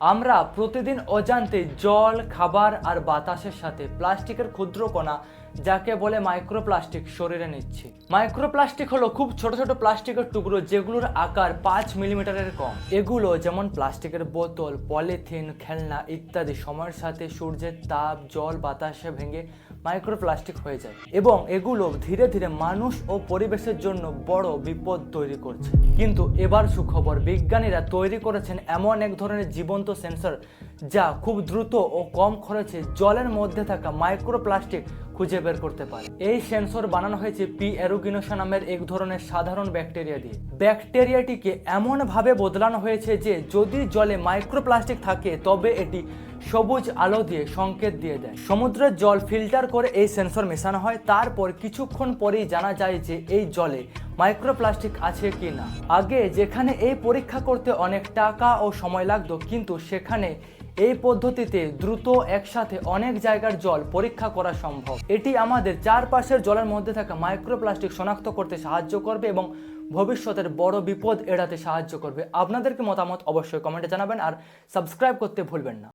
আমরা প্রতিদিন অজান্তে জল, খাবার আর বাতাসের সাথে প্লাস্টিকের ক্ষুদ্র কণা, যাকে বলে মাইক্রোপ্লাস্টিক শরীরে নিচ্ছি। মাইক্রোপ্লাস্টিক হলো খুব ছোট ছোট প্লাস্টিকের টুকরো, যেগুলোর আকার পাঁচ মিলিমিটারের কম। এগুলো যেমন প্লাস্টিকের বোতল, পলিথিন, খেলনা ইত্যাদি সময়ের সাথে সূর্যের তাপ, জল, বাতাসে ভেঙে মাইক্রোপ্লাস্টিক হয়ে যায়। এবং এগুলো ধীরে ধীরে মানুষ ও পরিবেশের জন্য বড় বিপদ তৈরি করছে। কিন্তু এবার সুখবর, বিজ্ঞানীরা তৈরি করেছেন এমন এক ধরনের জীবন্ত সেন্সর যা খুব দ্রুত ও কম খরচে জলের মধ্যে থাকা মাইক্রোপ্লাস্টিক খুঁজে বের করতে পারে। এই সেন্সর বানানো হয়েছে পি অ্যারোগিনোসা নামের এক ধরনের সাধারণ ব্যাকটেরিয়া দিয়ে। ব্যাকটেরিয়াটিকে এমনভাবে বদলানো হয়েছে যে, যদি জলে মাইক্রোপ্লাস্টিক থাকে, তবে এটি সবুজ আলো দিয়ে সংকেত দিয়ে দেয়। সমুদ্রের জল ফিল্টার করে এই সেন্সর মেশানো হয়, তারপর কিছুক্ষণ পরেই জানা যায় যে, এই জলে মাইক্রোপ্লাস্টিক আছে কি না। আগে যেখানে এই পরীক্ষা করতে অনেক টাকা ও সময় লাগতো, কিন্তু সেখানে এই পদ্ধতিতে দ্রুত একসাথে অনেক জায়গার জল পরীক্ষা করা সম্ভব। এটি আমাদের চারপাশের জলের মধ্যে থাকা মাইক্রোপ্লাস্টিক শনাক্ত করতে সাহায্য করবে এবং ভবিষ্যতের বড় বিপদ এড়াতে সাহায্য করবে। আপনাদেরকে মতামত অবশ্যই কমেন্টে জানাবেন আর সাবস্ক্রাইব করতে ভুলবেন না।